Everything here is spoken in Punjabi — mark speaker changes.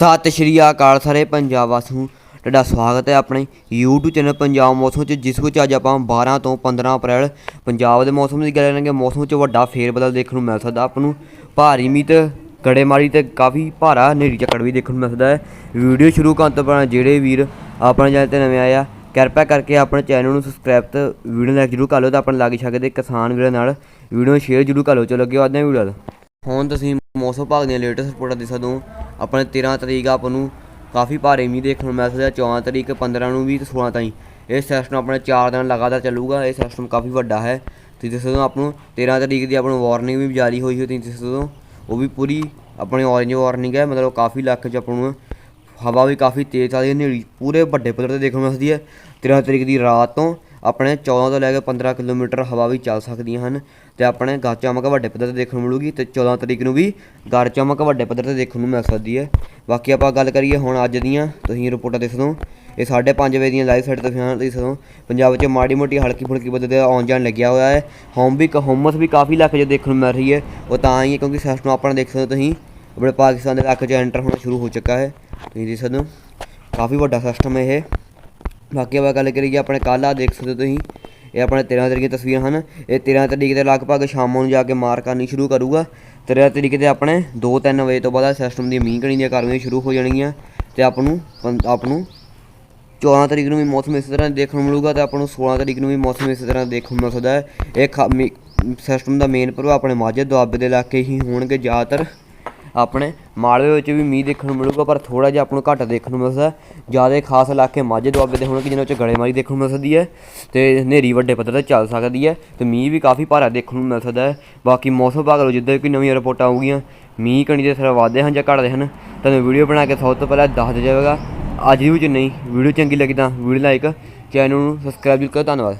Speaker 1: ਸਤਿ ਸ਼੍ਰੀ ਅਕਾਲ ਸਾਰੇ ਪੰਜਾਬ ਵਾਸੀਆਂ ਨੂੰ। ਤੁਹਾਡਾ ਸਵਾਗਤ ਹੈ ਆਪਣੇ YouTube ਚੈਨਲ ਪੰਜਾਬ ਮੌਸਮ 'ਚ ਜਿਸ ਵਿੱਚ ਅੱਜ ਆਪਾਂ 12 ਤੋਂ 15 ਅਪ੍ਰੈਲ ਪੰਜਾਬ ਦੇ ਮੌਸਮ ਦੀ ਗੱਲ ਕਰਾਂਗੇ। ਮੌਸਮ 'ਚ ਵੱਡਾ ਫੇਰ ਬਦਲ ਦੇਖਣ ਨੂੰ ਮਿਲ ਸਕਦਾ। ਆਪਾਂ ਨੂੰ ਭਾਰੀ ਮੀਂਹ ਤੇ ਗੜੇਮਾਰੀ ਤੇ ਕਾਫੀ ਭਾਰਾ ਹਨੇਰੀ ਝੱਖੜ ਵੀ ਦੇਖਣ ਨੂੰ ਮਿਲ ਸਕਦਾ ਹੈ। ਵੀਡੀਓ ਸ਼ੁਰੂ ਕਰਨ ਤੋਂ ਪਹਿਲਾਂ ਜਿਹੜੇ ਵੀਰ ਆਪਣੇ ਚੈਨਲ ਤੇ ਨਵੇਂ ਆਏ ਆ, ਕਿਰਪਾ ਕਰਕੇ ਆਪਣੇ ਚੈਨਲ ਨੂੰ ਸਬਸਕ੍ਰਾਈਬ ਤੇ ਵੀਡੀਓ ਲਾਈਕ ਜਰੂਰ ਕਰ ਲਓ ਤਾਂ ਆਪਣੇ ਲਾਗੇ ਛਾਗੇ ਦੇ ਕਿਸਾਨ ਵੀਰਾਂ ਨਾਲ ਵੀਡੀਓ ਸ਼ੇਅਰ ਜਰੂਰ ਕਰ ਲਓ। ਚਲੋ ਅੱਗੇ ਲੱਗੇ ਹਾਂ ਵੀਡੀਓ ਦਾ ਹੁਣ ਤੁਸੀਂ ਮੌਸਮ ਵਿਭਾਗ ਦੀਆਂ ਲੇਟੈਸਟ ਰਿਪੋਰਟਾਂ ਦੇਖ ਸਕਦੇ ਹੋ। ਆਪਣੇ 13 ਤਰੀਕ ਆਪਾਂ ਨੂੰ ਕਾਫੀ ਭਾਰੇ ਮੀਂਹ ਦੇਖਣ ਨੂੰ ਮਿਲ ਸਕਦਾ ਹੈ। 14 ਤਰੀਕ 15 ਨੂੰ ਵੀ ਤੇ 16 ਤਾਈਂ। ਇਹ ਸਿਸਟਮ ਆਪਣੇ 4 ਦਿਨ ਲਗਾਤਾਰ ਚੱਲੂਗਾ। ਇਹ ਸਿਸਟਮ ਕਾਫੀ ਵੱਡਾ ਹੈ। ਤੁਸੀਂ ਦੇਖ ਸਕਦੇ ਆਪ ਨੂੰ 13 ਤਰੀਕ ਦੀ ਆਪਾਂ ਨੂੰ ਵਾਰਨਿੰਗ ਵੀ ਜਾਰੀ ਹੋਈ ਹੋਈ ਤੁਸੀਂ ਦੇਖ ਉਹ ਵੀ ਪੂਰੀ ਆਪਣੀ ਔਰੇਂਜ ਵਾਰਨਿੰਗ ਹੈ। ਮਤਲਬ ਕਾਫੀ ਲੱਖ 'ਚ ਆਪਾਂ ਨੂੰ ਹਵਾ ਵੀ ਕਾਫੀ ਤੇਜ਼ ਚੱਲਦੀ ਹੈ। ਪੂਰੇ ਵੱਡੇ ਪੱਧਰ ਤੇ ਦੇਖਣ ਨੂੰ ਮਿਲਦੀ ਹੈ। 13 ਤਰੀਕ ਦੀ ਰਾਤ ਤੋਂ ਆਪਣੇ 14 ਤੋਂ ਲੈ ਕੇ 15 ਕਿਲੋਮੀਟਰ ਹਵਾ ਵੀ ਚੱਲ ਸਕਦੀਆਂ ਹਨ ਤੇ ਆਪਣੇ ਗੱਜ ਚਮਕ ਵੱਡੇ ਪੱਧਰ ਤੇ ਦੇਖਣ ਨੂੰ ਮਿਲੂਗੀ ਤੇ 14 ਤਰੀਕ ਨੂੰ ਵੀ ਗੱਜ ਚਮਕ ਵੱਡੇ ਪੱਧਰ ਤੇ ਦੇਖਣ ਨੂੰ ਮਿਲ ਸਕਦੀ ਹੈ। ਬਾਕੀ ਆਪਾਂ ਗੱਲ ਕਰੀਏ ਹੁਣ ਅੱਜ ਦੀਆਂ, ਤੁਸੀਂ ਰਿਪੋਰਟਾਂ ਦੇਖ। ਸਕਦੇ ਹੋ ਇਹ 5:30 ਵਜੇ ਦੀਆਂ ਲਾਈਵ ਸੈਟ ਤਸਵੀਰਾਂ ਦੇਖ ਸਕਦੇ ਹੋ ਪੰਜਾਬ 'ਚ ਮਾੜੀ ਮੋਟੀ ਹਲਕੀ ਫੁਲਕੀ ਬੱਦਲ ਦਾ ਆਉਣ ਜਾਣ ਲੱਗਿਆ ਹੋਇਆ ਹੈ। ਹੋਮ ਵੀ ਹਮਸ ਵੀ ਕਾਫੀ ਇਲਾਕੇ 'ਚ ਦੇਖਣ ਨੂੰ ਮਿਲ ਰਹੀ ਹੈ। ਉਹ ਤਾਂ ਹੀ ਕਿਉਂਕਿ ਸਿਸਟਮ ਆਪਣਾ ਦੇਖ ਸਕਦੇ ਹੋ ਤੁਸੀਂ, ਆਪਣੇ ਪਾਕਿਸਤਾਨ ਦੇ ਇਲਾਕੇ 'ਚ ਐਂਟਰ ਹੋਣਾ ਸ਼ੁਰੂ ਹੋ ਚੁੱਕਾ ਹੈ। ਤੁਸੀਂ ਦੇਖ ਸਕਦੇ ਹੋ, ਕਾਫੀ ਵੱਡਾ ਸਿਸਟਮ ਹੈ ਇਹ। ਬਾਕੀ ਆਪਾਂ ਗੱਲ ਕਰੀਏ ਆਪਣੇ ਕੱਲ੍ਹ ਆ ਦੇਖ ਸਕਦੇ ਹੋ ਤੁਸੀਂ, ਇਹ ਆਪਣੇ 13 ਤਰੀਕ ਦੀਆਂ ਤਸਵੀਰਾਂ ਹਨ। ਇਹ 13 ਤਰੀਕ ਦੇ ਲਗਭਗ ਸ਼ਾਮ ਨੂੰ ਜਾ ਕੇ ਮਾਰ ਕਰਨੀ ਸ਼ੁਰੂ ਕਰੂਗਾ। 13 ਤਰੀਕ ਦੇ ਆਪਣੇ 2-3 ਵਜੇ ਤੋਂ ਬਾਅਦ ਸਿਸਟਮ ਦੀ ਮੀਂਹ ਕਣੀ ਦੀਆਂ ਕਾਰਵਾਈਆਂ ਸ਼ੁਰੂ ਹੋ ਜਾਣਗੀਆਂ ਤੇ ਆਪ ਨੂੰ ਪੰ- ਆਪ ਨੂੰ 14 ਤਰੀਕ ਨੂੰ ਵੀ ਮੌਸਮ ਇਸੇ ਤਰ੍ਹਾਂ ਦੇਖਣ ਨੂੰ ਮਿਲੂਗਾ ਤੇ ਆਪਾਂ ਨੂੰ 16 ਤਰੀਕ ਨੂੰ ਵੀ ਮੌਸਮ ਇਸੇ ਤਰ੍ਹਾਂ ਦੇਖਣ ਨੂੰ ਮਿਲ ਸਕਦਾ ਹੈ। ਇਹ ਸਿਸਟਮ ਦਾ ਮੇਨ ਪ੍ਰਭਾਵ ਆਪਣੇ ਮਾਝੇ ਦੁਆਬੇ ਦੇ ਇਲਾਕੇ ਹੀ ਹੋਣਗੇ ਜ਼ਿਆਦਾਤਰ। ਆਪਣੇ ਮਾਲਵੇ ਵਿੱਚ ਵੀ ਮੀਂਹ ਦੇਖਣ ਨੂੰ ਮਿਲੂਗਾ, ਪਰ ਥੋੜਾ ਜਿਹਾ ਆਪਾਂ ਨੂੰ ਘੱਟ ਦੇਖਣ ਨੂੰ ਮਿਲਦਾ ਜ਼ਿਆਦਾ ਖਾਸ ਇਲਾਕੇ ਮਾਝੇ ਦੁਆਬੇ ਦੇ ਹੋਣਗੇ, ਜਿਨ੍ਹਾਂ ਵਿੱਚ ਗੜੇਮਾਰੀ ਦੇਖਣ ਨੂੰ ਮਿਲ ਸਕਦੀ ਹੈ ਤੇ ਹਨੇਰੀ ਵੱਡੇ ਪੱਧਰ ਤੇ ਚੱਲ ਸਕਦੀ ਹੈ ਤੇ ਮੀਂਹ ਵੀ ਕਾਫੀ ਭਾਰਾ ਦੇਖਣ ਨੂੰ ਮਿਲ ਸਕਦਾ ਹੈ। ਬਾਕੀ ਮੌਸਮ ਵਿਭਾਗ ਵੱਲੋਂ ਜਿੱਦਾਂ ਕੋਈ ਨਵੀਆਂ ਰਿਪੋਰਟਾਂ ਆਊਗੀਆਂ, ਮੀਂਹ ਕਣੀ ਦੇ ਸਿਰ ਵਧਦੇ ਹਨ ਜਾਂ ਘਟਦੇ ਹਨ, ਤੁਹਾਨੂੰ ਵੀਡੀਓ ਬਣਾ ਕੇ ਸਭ ਤੋਂ ਪਹਿਲਾਂ ਦੱਸ ਦਿੱਤਾ ਜਾਵੇਗਾ। ਅੱਜ ਦੀ ਵਿੱਚ ਨਹੀਂ, ਵੀਡੀਓ ਚੰਗੀ ਲੱਗੀ ਤਾਂ ਵੀਡੀਓ ਲਾਈਕ, ਚੈਨਲ ਨੂੰ ਸਬਸਕ੍ਰਾਈਬ ਕਰੋ, ਧੰਨਵਾਦ।